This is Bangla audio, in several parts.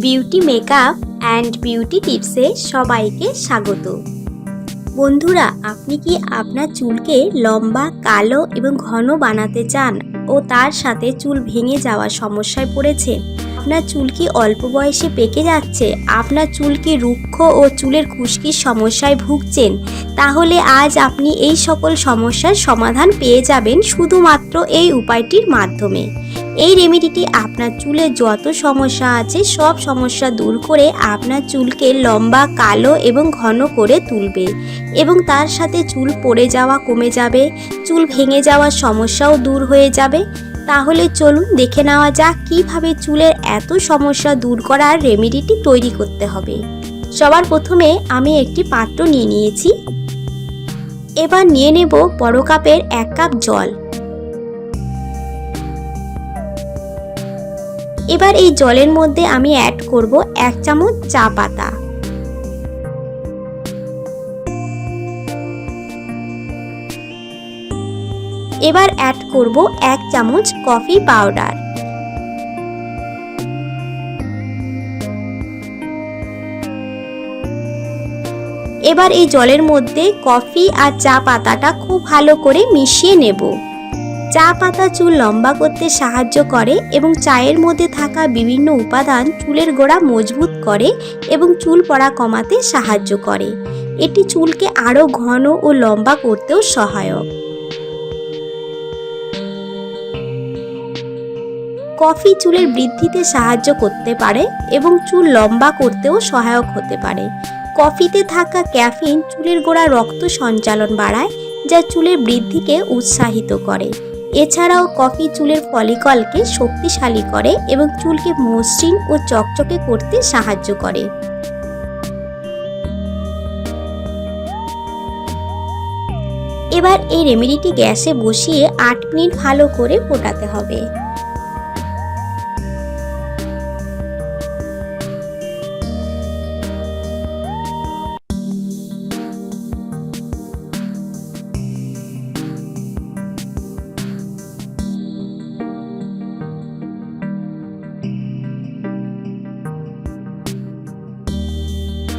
বিউটি মেকআপ অ্যান্ড বিউটি টিপসে সবাইকে স্বাগত। বন্ধুরা, আপনি কি আপনার চুলকে লম্বা, কালো এবং ঘন বানাতে চান ও তার সাথে চুল ভেঙে যাওয়ার সমস্যায় পড়েছে? আপনার চুল কি অল্প বয়সে পেকে যাচ্ছে? আপনার চুল কি রুক্ষ ও চুলের খুশকির সমস্যায় ভুগছেন? তাহলে আজ আপনি এই সকল সমস্যার সমাধান পেয়ে যাবেন শুধুমাত্র এই উপায়টির মাধ্যমে। এই রেমেডিটি আপনার চুলে যত সমস্যা আছে, সব সমস্যা দূর করে আপনার চুলকে লম্বা, কালো এবং ঘন করে তুলবে এবং তার সাথে চুল পড়ে যাওয়া কমে যাবে, চুল ভেঙে যাওয়ার সমস্যাও দূর হয়ে যাবে। তাহলে চলুন দেখে নেওয়া যাক কীভাবে চুলের এত সমস্যা দূর করার রেমেডিটি তৈরি করতে হবে। সবার প্রথমে আমি একটি পাত্র নিয়ে নিয়েছি। এবার নিয়ে নেব বড় কাপের এক কাপ জল। এবার এই জলের মধ্যে আমি অ্যাড করব এক চামচ চা পাতা। এবার অ্যাড করব এক চামচ কফি পাউডার এবার এই জলের মধ্যে কফি আর চা পাতাটা খুব ভালো করে মিশিয়ে নেব। চা পাতা চুল লম্বা করতে সাহায্য করে এবং চায়ের মধ্যে থাকা বিভিন্ন উপাদান চুলের গোড়া মজবুত করে এবং চুল পড়া কমাতে সাহায্য করে। এটি চুলকে আরও ঘন ও লম্বা করতেও সহায়ক। কফি চুলের বৃদ্ধিতে সাহায্য করতে পারে এবং চুল লম্বা করতেও সহায়ক হতে পারে। কফিতে থাকা ক্যাফিন চুলের গোড়া রক্ত সঞ্চালন বাড়ায়, যা চুলের বৃদ্ধিকে উৎসাহিত করে। এছাড়াও কফি চুলের ফলিকলকে শক্তিশালী করে এবং চুলকে মসৃণ ও চকচকে করতে সাহায্য করে। এবার এই রেমেডিটি গ্যাসে বসিয়ে আট মিনিট ভালো করে ফোটাতে হবে।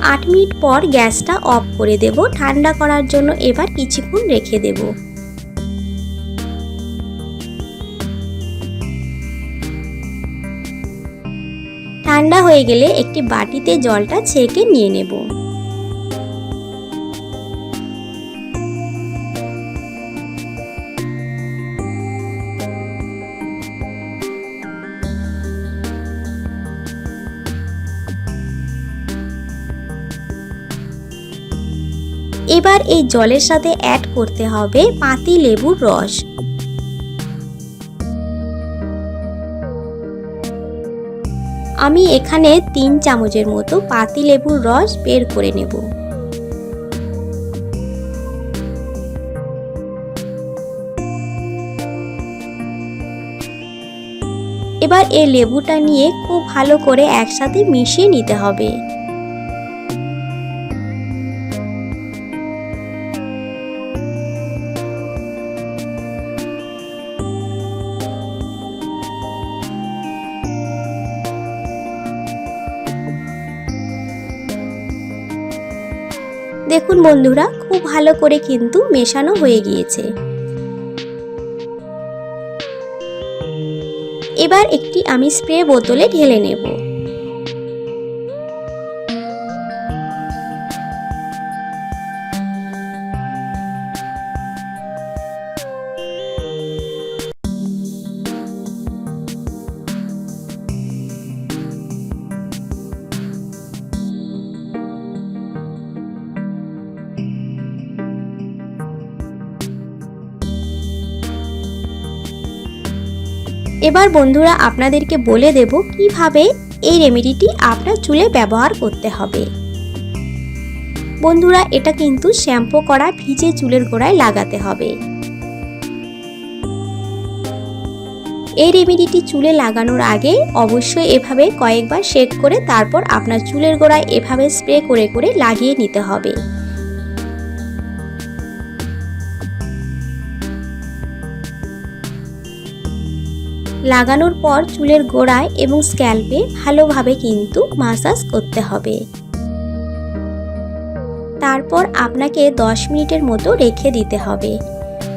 আট মিনিট পর গ্যাসটা অফ করে দেব। ঠান্ডা করার জন্য এবার কিছুক্ষণ রেখে দেব। ঠান্ডা হয়ে গেলে একটি বাটিতে জলটা ছেঁকে নিয়ে নেব। এবার এই জলের সাথে অ্যাড করতে হবে পাতি লেবুর রস। আমি এখানে তিন চামচের মতো পাতি লেবুর রস বের করে নেব। এবার এই লেবুটা নিয়ে খুব ভালো করে একসাথে মিশিয়ে নিতে হবে। দেখুন বন্ধুরা, খুব ভালো করে কিন্তু মেশানো হয়ে গিয়েছে। এবার একটি আমি স্প্রে বোতলে ঢেলে নেব। এবার বন্ধুরা আপনাদেরকে বলে দেব কীভাবে এই রেমেডিটি আপনার চুলে ব্যবহার করতে হবে। বন্ধুরা এটা কিন্তু শ্যাম্পু করা, ভিজে চুলের গোড়ায় লাগাতে হবে। এই রেমেডিটি চুলে লাগানোর আগে অবশ্যই এভাবে কয়েকবার শেক করে তারপর আপনার চুলের গোড়ায় এভাবে স্প্রে করে করে লাগিয়ে নিতে হবে। লাগানোর পর চুলের গোড়ায় এবং স্ক্যাল্পে ভালোভাবে কিন্তু মাসাজ করতে হবে। তারপর আপনাকে 10 মিনিটের মতো রেখে দিতে হবে।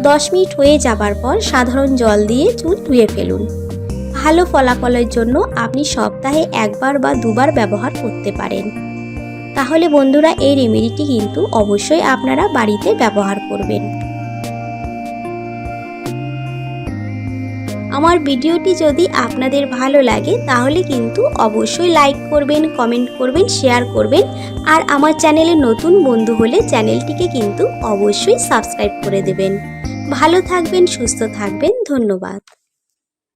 10 মিনিট হয়ে যাবার পর সাধারণ জল দিয়ে চুল ধুয়ে ফেলুন। ভালো ফলাফলের জন্য আপনি সপ্তাহে একবার বা দুবার ব্যবহার করতে পারেন। তাহলে বন্ধুরা, এই রেমেডিটি কিন্তু অবশ্যই আপনারা বাড়িতে ব্যবহার করবেন। আমার ভিডিওটি যদি আপনাদের ভালো লাগে, তাহলে কিন্তু অবশ্যই লাইক করবেন কমেন্ট করবেন শেয়ার করবেন, আর আমার চ্যানেলে নতুন বন্ধু হলে চ্যানেলটিকে কিন্তু অবশ্যই সাবস্ক্রাইব করে দেবেন। ভালো থাকবেন, সুস্থ থাকবেন, ধন্যবাদ।